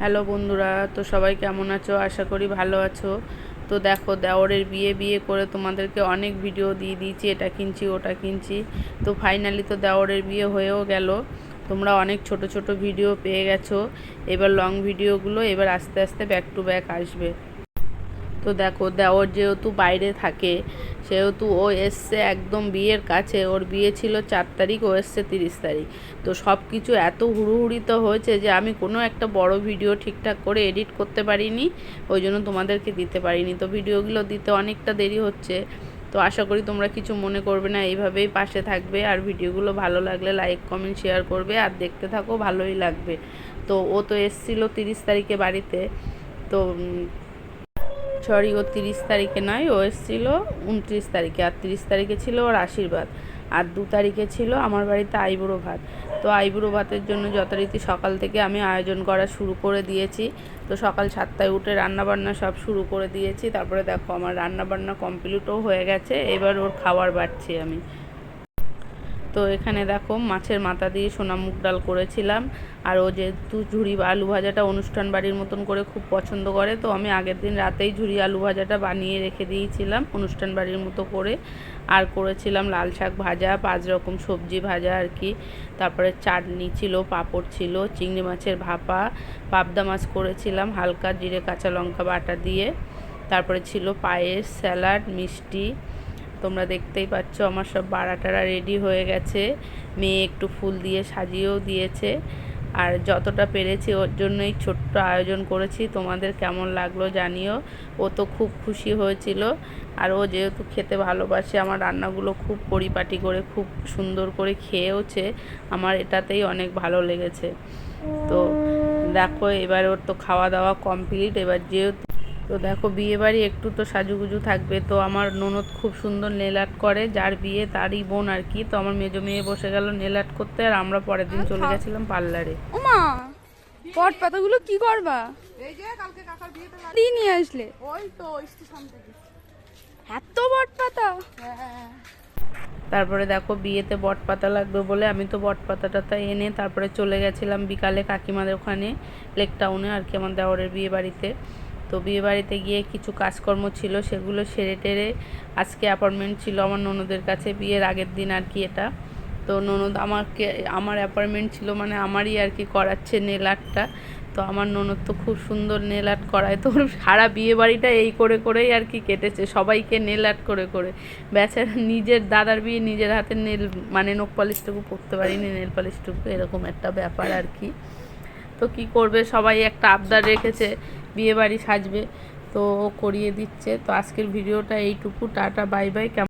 Hello বন্ধুরা, তো সবাই কেমন আছো? আশা করি ভালো আছো। তো দেখো, দেওরের বিয়ে বিয়ে করে তোমাদেরকে অনেক ভিডিও দিয়ে দিয়েছি, এটা কিনছি, ওটা কিনছি। তো ফাইনালি তো দেওরের বিয়ে হয়েও গেল। তোমরা অনেক ছোট ছোট ভিডিও পেয়ে গেছো। এবার লং ভিডিওগুলো এবার আস্তে আস্তে ব্যাক টু ব্যাক আসবে। তো দেখো দেওর যেহেতু বাইরে থাকে, সেহেতু ও এসছে একদম বিয়ের কাছে। ওর বিয়ে ছিল চার তারিখ, ও এসছে তিরিশ তারিখ। তো সব কিছু এত হুড়োহুড়িতে হয়েছে যে আমি কোনো একটা বড় ভিডিও ঠিকঠাক করে এডিট করতে পারিনি, ওই জন্য তোমাদেরকে দিতে পারিনি। তো ভিডিওগুলো দিতে অনেকটা দেরি হচ্ছে। তো আশা করি তোমরা কিছু মনে করবে না, এইভাবেই পাশে থাকবে। আর ভিডিওগুলো ভালো লাগলে লাইক, কমেন্ট, শেয়ার করবে। আর দেখতে থাকো, ভালোই লাগবে। তো ও তো এসছিল তিরিশ তারিখে বাড়িতে। তো সরি ও তিরিশ তারিখে নয়, ও এসেছিল উনত্রিশ তারিখে। আর তিরিশ তারিখে ছিল ওর আশীর্বাদ। আর দু তারিখে ছিল আমার বাড়িতে আইবুড়ো ভাত। তো আইবুড়ো ভাতের জন্য যথারীতি সকাল থেকে আমি আয়োজন করা শুরু করে দিয়েছি। তো সকাল সাতটায় উঠে রান্নাবান্না সব শুরু করে দিয়েছি। তারপরে দেখো আমার রান্নাবান্না কমপ্লিটও হয়ে গেছে। এবার ওর খাবার বাড়ছি আমি। তো এখানে দেখো মাছের মাথা দিয়ে সোনা মুগ ডাল করেছিলাম। আর ও যেহেতু ঝুড়ি আলু ভাজাটা অনুষ্ঠান বাড়ির মতন করে খুব পছন্দ করে, তো আমি আগের দিন রাতেই ঝুড়ি আলু ভাজাটা বানিয়ে রেখে দিয়েছিলাম অনুষ্ঠান বাড়ির মতো করে। আর করেছিলাম লাল শাক ভাজা, পাঁচ রকম সবজি ভাজা আর কি। তারপরে চাটনি ছিল, পাঁপড় ছিল, চিংড়ি মাছের ভাপা, পাবদা মাছ করেছিলাম, হালকা জিরে কাঁচা লঙ্কা বাটা দিয়ে। তারপরে ছিল পায়েস, স্যালাড, মিষ্টি। তোমরা দেখতেই পাচ্ছ আমার সব বাড়াটারা রেডি হয়ে গেছে। মেয়ে একটু ফুল দিয়ে সাজিয়েও দিয়েছে। আর যতটা পেরেছি ওর জন্যই ছোট্ট আয়োজন করেছি। তোমাদের কেমন লাগল জানিও। ও তো খুব খুশি হয়েছিল। আর ও যেহেতু খেতে ভালোবাসে, আমার রান্নাগুলো খুব পরিপাটি করে, খুব সুন্দর করে খেয়েওছে। আমার এটাতেই অনেক ভালো লেগেছে। তো দেখো, এবার ওর তো খাওয়া দাওয়া কমপ্লিট এবার যেহেতু তো দেখো বিয়ে বাড়ি একটু তো সাজুগুজু থাকবে। তো আমার ননদ খুব সুন্দর নেল আর্ট করে যার বিয়ে তারই বোন আর কি। তো আমার মেজো মেয়ে বসে গেল নেল আর্ট করতে আর আমরা পরের দিন চলে গেছিলাম পার্লারে। ওমা পট পাতাগুলো কি করবা? এই যে কালকে কাকার বিয়েতে। দিয়ে নিয়ে আসলে। ওই তো স্টেশন থেকে এত বট পাতা? হ্যাঁ তারপরে দেখো বিয়েতে বট পাতা লাগবে বলে আমি তো বট পাতাটা এনে তারপরে চলে গেছিলাম বিকালে কাকিমাদের ওখানে লেক টাউনে আর কি আমার দেওরের বিয়ে বাড়িতে তো বিয়ে বাড়িতে গিয়ে কিছু কাজকর্ম ছিল, সেগুলো সেরে টেরে আজকে অ্যাপয়েন্টমেন্ট ছিল আমার ননদের কাছে, বিয়ের আগের দিন আর কি এটা। তো ননদ আমাকে, আমার অ্যাপয়েন্টমেন্ট ছিল মানে আমারই আর কি করাচ্ছে নেল আর্টটা। তো আমার ননদ তো খুব সুন্দর নেল আর্ট করায়, তো সারা বিয়ে বাড়িটা এই করে করেই আর কি কেটেছে, সবাইকে নেল আর্ট করে করে। বেচারা নিজের দাদার বিয়ে, নিজের হাতে নেল মানে নোক পালিশটুকু পরতে পারিনি, নেল পালিশটুকু, এরকম একটা ব্যাপার আর কি। তো কি করবে, সবাই একটা আবদার রেখেছে বিয়ে বাড়ি সাজবে তো ও করিয়ে দিচ্ছে। তো আজকের ভিডিওটা এইটুকু টাটা বাই বাই